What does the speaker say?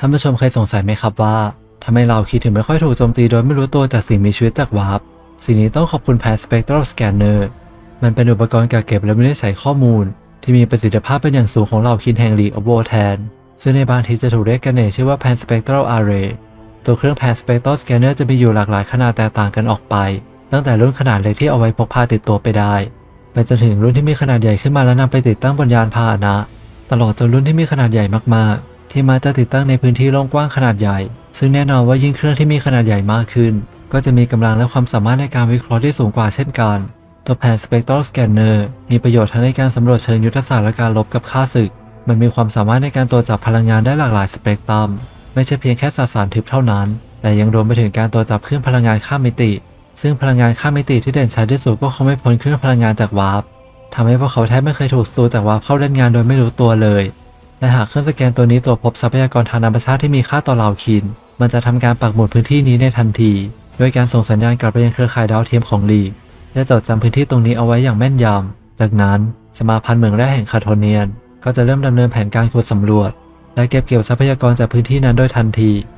ท่านผู้ชมเคยสงสัยไหมครับว่าทำไมเราคิดถึงไม่ค่อยถูกโจมตีโดยไม่รู้ตัวจากสิ่งมีชีวิตจากวาร์ปสิ่งนี้ต้องขอบคุณแพน Spectral Scanner มันเป็นอุปกรณ์กักเก็บและวินิจฉัยข้อมูล ที่มีประสิทธิภาพเป็นอย่างสูงของเหล่าคินแห่ง League of Wotan ซึ่งในบางทีจะถูกเรียกกันในชื่อว่า Pan Spectral Array ตัวเครื่อง Pan Spectral Scanner จะมีอยู่หลากหลายขนาดแตกต่างกันออกไป ตั้งแต่รุ่นขนาดเล็กที่เอาไว้พกพาติดตัวไปได้ไปจนถึงรุ่นที่มีขนาดใหญ่ขึ้นมาแล้วนำไปติดตั้งบนยานพาหนะ ตลอดจนรุ่นที่มีขนาดใหญ่มากๆ ที่มาจะติดตั้งในพื้นที่โล่งกว้างขนาดใหญ่ ซึ่งแน่นอนว่ายิ่งเครื่องที่มีขนาดใหญ่มากขึ้น ก็จะมีกำลังและความสามารถในการวิเคราะห์ที่สูงกว่าเช่นกัน ตัวแผน Spectral Scanner มีประโยชน์ทั้งในการสำรวจเชิงยุทธศาสตร์และการลบกับค่าศึก มันมีความสามารถในการตรวจจับพลังงานได้หลากหลายสเปกตรัม ไม่ใช่เพียงแค่สสารทึบเท่านั้น แต่ยังรวมไปถึงการตรวจจับคลื่นพลังงานข้ามมิติ ซึ่งพลังงานข้ามมิติที่เด่นชัดที่สุดก็คงไม่พ้นคลื่นพลังงานจากวาร์ปทำให้พวกเขาแทบไม่เคยถูกซูจากวาร์ปเข้าเล่นงานโดยไม่รู้ตัวเลย และหากเครื่องสแกนตัวนี้ตรวจพบทรัพยากรทางธรรมชาติที่มีค่าต่อเหล่าคิน มันจะทำการปักหมุดพื้นที่นี้ในทันทีด้วยการส่งสัญญาณกลับไปยังเครือข่ายดาวเทียมของลีและจดจำพื้นที่ตรงนี้เอาไว้อย่างแม่นยำจากนั้นสมาพันธ์เมืองแร่แห่งคาโทเนียน ก็จะเริ่มดำเนินแผนการขุดสำรวจ และเก็บเกี่ยวทรัพยากรจากพื้นที่นั้นโดยทันที